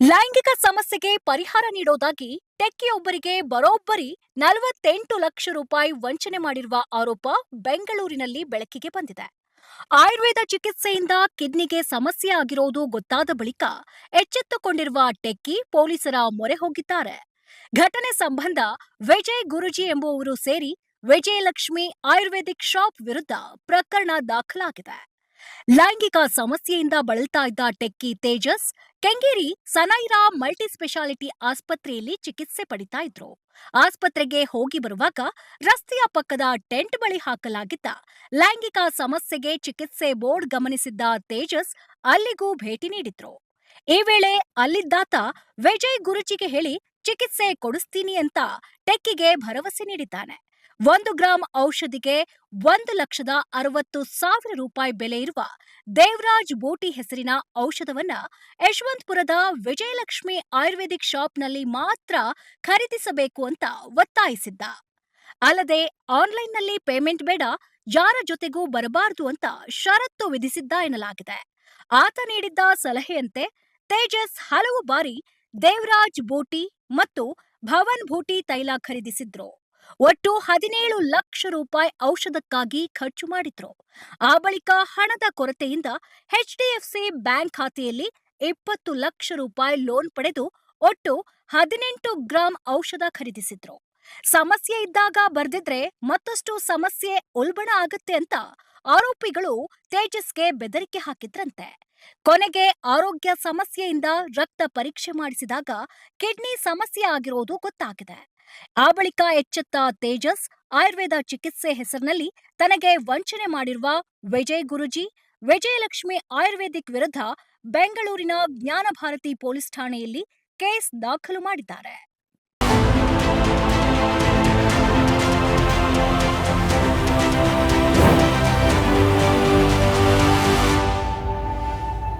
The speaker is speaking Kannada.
ಲೈಂಗಿಕ ಸಮಸ್ಯೆಗೆ ಪರಿಹಾರ ನೀಡೋದಾಗಿ ಟೆಕ್ಕಿಯೊಬ್ಬರಿಗೆ ಬರೋಬ್ಬರಿ ನಲವತ್ತೆಂಟು ಲಕ್ಷ ರೂಪಾಯಿ ವಂಚನೆ ಮಾಡಿರುವ ಆರೋಪ ಬೆಂಗಳೂರಿನಲ್ಲಿ ಬೆಳಕಿಗೆ ಬಂದಿದೆ. ಆಯುರ್ವೇದ ಚಿಕಿತ್ಸೆಯಿಂದ ಕಿಡ್ನಿಗೆ ಸಮಸ್ಯೆ ಆಗಿರೋದು ಗೊತ್ತಾದ ಬಳಿಕ ಎಚ್ಚೆತ್ತುಕೊಂಡಿರುವ ಟೆಕ್ಕಿ ಪೊಲೀಸರ ಮೊರೆ ಹೋಗಿದ್ದಾರೆ. ಘಟನೆ ಸಂಬಂಧ ವಿಜಯ್ ಗುರುಜಿ ಎಂಬುವವರು ಸೇರಿ ವಿಜಯಲಕ್ಷ್ಮಿ ಆಯುರ್ವೇದಿಕ್ ಶಾಪ್ ವಿರುದ್ಧ ಪ್ರಕರಣ ದಾಖಲಾಗಿದೆ. ಲೈಂಗಿಕ ಸಮಸ್ಯೆಯಿಂದ ಬಳಲ್ತಾ ಇದ್ದ techie Tejas, Kengeri Sanaira multi speciality ಆಸ್ಪತ್ರೆಯಲ್ಲಿ ಚಿಕಿತ್ಸೆ ಪಡಿತಾ ಇದ್ರು. ಆಸ್ಪತ್ರೆಗೆ ಹೋಗಿ ಬರುವಾಗ ರಸ್ತೆಯ ಪಕ್ಕದ ಟೆಂಟ್ ಬಳಿ ಹಾಕಲಾಗಿದ್ದ. ಲೈಂಗಿಕ ಸಮಸ್ಯೆಗೆ ಚಿಕಿತ್ಸೆ ಬೋರ್ಡ್ ಗಮನಿಸಿದ್ದ ತೇಜಸ್ ಅಲ್ಲಿಗೂ ಭೇಟಿ ನೀಡಿದ್ರು. ಈ ವೇಳೆ ಅಲ್ಲಿದ್ದಾತ ವಿಜಯ್ ಗುರುಜಿಗೆ ಹೇಳಿ ಚಿಕಿತ್ಸೆ ಕೊಡಿಸ್ತೀನಿ ಅಂತ ಟೆಕ್ಕಿಗೆ ಭರವಸೆ ನೀಡಿದ್ದಾನೆ. ಒಂದು ಗ್ರಾಂ ಔಷಧಿಗೆ ಒಂದು ಲಕ್ಷದ ಅರವತ್ತು ಸಾವಿರ ರೂಪಾಯಿ ಬೆಲೆ ಇರುವ ದೇವರಾಜ್ ಬೋಟಿ ಹೆಸರಿನ ಔಷಧವನ್ನ ಯಶವಂತಪುರದ ವಿಜಯಲಕ್ಷ್ಮಿ ಆಯುರ್ವೇದಿಕ್ ಶಾಪ್ನಲ್ಲಿ ಮಾತ್ರ ಖರೀದಿಸಬೇಕು ಅಂತ ಒತ್ತಾಯಿಸಿದ್ದ. ಅಲ್ಲದೆ ಆನ್ಲೈನ್ನಲ್ಲಿ ಪೇಮೆಂಟ್ ಬೇಡ, ಯಾರ ಜೊತೆಗೂ ಬರಬಾರದು ಅಂತ ಷರತ್ತು ವಿಧಿಸಿದ್ದ ಎನ್ನಲಾಗಿದೆ. ಆತ ನೀಡಿದ್ದ ಸಲಹೆಯಂತೆ ತೇಜಸ್ ಹಲವು ಬಾರಿ ದೇವರಾಜ್ ಬೋಟಿ ಮತ್ತು ಭವನ್ ಭೂಟಿ ತೈಲ ಖರೀದಿಸಿದ್ರು. ಒಟ್ಟು ಹದಿನೇಳು ಲಕ್ಷ ರೂಪಾಯಿ ಔಷಧಕ್ಕಾಗಿ ಖರ್ಚು ಮಾಡಿದ್ರು. ಆ ಬಳಿಕ ಹಣದ ಕೊರತೆಯಿಂದ ಎಚ್ಡಿಎಫ್ಸಿ ಬ್ಯಾಂಕ್ ಖಾತೆಯಲ್ಲಿ ಇಪ್ಪತ್ತು ಲಕ್ಷ ರೂಪಾಯಿ ಲೋನ್ ಪಡೆದು ಒಟ್ಟು ಹದಿನೆಂಟು ಗ್ರಾಂ ಔಷಧ ಖರೀದಿಸಿದ್ರು. ಸಮಸ್ಯೆ ಇದ್ದಾಗ ಬರ್ದಿದ್ರೆ ಮತ್ತಷ್ಟು ಸಮಸ್ಯೆ ಉಲ್ಬಣ ಆಗುತ್ತೆ ಅಂತ ಆರೋಪಿಗಳು ತೇಜಸ್ಗೆ ಬೆದರಿಕೆ ಹಾಕಿದ್ರಂತೆ. ಕೊನೆಗೆ ಆರೋಗ್ಯ ಸಮಸ್ಯೆಯಿಂದ ರಕ್ತ ಪರೀಕ್ಷೆ ಮಾಡಿಸಿದಾಗ ಕಿಡ್ನಿ ಸಮಸ್ಯೆ ಆಗಿರೋದು ಗೊತ್ತಾಗಿದೆ. ಆ ಬಳಿಕ ಎಚ್ಚೆತ್ತ ತೇಜಸ್ ಆಯುರ್ವೇದ ಚಿಕಿತ್ಸೆ ಹೆಸರಿನಲ್ಲಿ ತನಗೆ ವಂಚನೆ ಮಾಡಿರುವ ವಿಜಯ್ ಗುರುಜಿ, ವಿಜಯಲಕ್ಷ್ಮಿ ಆಯುರ್ವೇದಿಕ್ ವಿರುದ್ಧ ಬೆಂಗಳೂರಿನ ಜ್ಞಾನಭಾರತಿ ಪೊಲೀಸ್ ಠಾಣೆಯಲ್ಲಿ ಕೇಸ್ ದಾಖಲು ಮಾಡಿದ್ದಾರೆ.